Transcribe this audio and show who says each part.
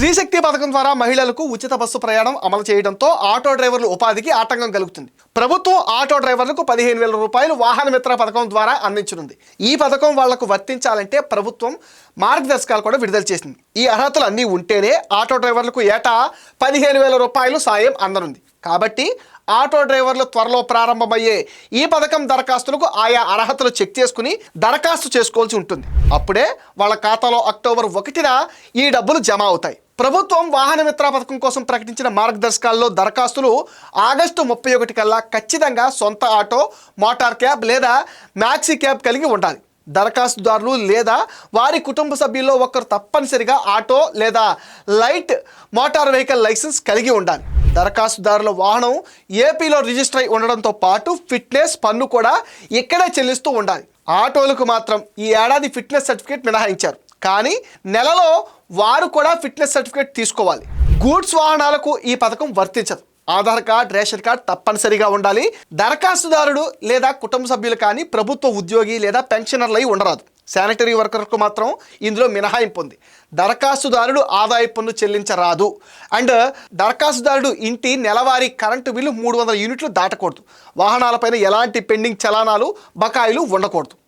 Speaker 1: స్త్రీశక్తి పథకం ద్వారా మహిళలకు ఉచిత బస్సు ప్రయాణం అమలు చేయడంతో ఆటో డ్రైవర్ల ఉపాధికి ఆటంకం కలుగుతుంది. ప్రభుత్వం ఆటో డ్రైవర్లకు పదిహేను వేల రూపాయలు వాహన మిత్ర పథకం ద్వారా అందించనుంది. ఈ పథకం వాళ్ళకు వర్తించాలంటే ప్రభుత్వం మార్గదర్శకాలు కూడా విడుదల చేసింది. ఈ అర్హతలు అన్నీ ఉంటేనే ఆటో డ్రైవర్లకు ఏటా పదిహేను వేల రూపాయలు సాయం అందనుంది. కాబట్టి ఆటో డ్రైవర్లు త్వరలో ప్రారంభమయ్యే ఈ పథకం దరఖాస్తులకు ఆయా అర్హతలు చెక్ చేసుకుని దరఖాస్తు చేసుకోవాల్సి ఉంటుంది. అప్పుడే వాళ్ళ ఖాతాలో అక్టోబర్ ఒకటిన ఈ డబ్బులు జమ అవుతాయి. ప్రభుత్వం వాహన మిత్ర పథకం కోసం ప్రకటించిన మార్గదర్శకాల్లో దరఖాస్తులు ఆగస్టు ముప్పై ఒకటి కల్లా ఖచ్చితంగా సొంత ఆటో మోటార్ క్యాబ్ లేదా మ్యాక్సీ క్యాబ్ కలిగి ఉండాలి. దరఖాస్తుదారులు లేదా వారి కుటుంబ సభ్యుల్లో ఒకరు తప్పనిసరిగా ఆటో లేదా లైట్ మోటార్ వెహికల్ లైసెన్స్ కలిగి ఉండాలి. దరఖాస్తుదారుల వాహనం ఏపీలో రిజిస్టర్ అయి ఉండడంతో పాటు ఫిట్నెస్ పన్ను కూడా ఇక్కడే చెల్లిస్తూ ఉండాలి. ఆటోలకు మాత్రం ఈ ఏడాది ఫిట్నెస్ సర్టిఫికేట్ మినహాయించారు. కానీ నెలలో వారు కూడా ఫిట్నెస్ సర్టిఫికేట్ తీసుకోవాలి. గూడ్స్ వాహనాలకు ఈ పథకం వర్తించదు. ఆధార్ కార్డ్ రేషన్ కార్డ్ తప్పనిసరిగా ఉండాలి. దరఖాస్తుదారుడు లేదా కుటుంబ సభ్యులు కానీ ప్రభుత్వ ఉద్యోగి లేదా పెన్షనర్లు ఉండరాదు. శానిటరీ వర్కర్కు మాత్రం ఇందులో మినహాయింపు ఉంది. దరఖాస్తుదారుడు ఆదాయ పన్ను చెల్లించరాదు. అండ్ దరఖాస్తుదారుడు ఇంటి నెలవారీ కరెంటు బిల్లు మూడు వందల యూనిట్లు దాటకూడదు. వాహనాలపైన ఎలాంటి పెండింగ్ చలానాలు బకాయిలు ఉండకూడదు.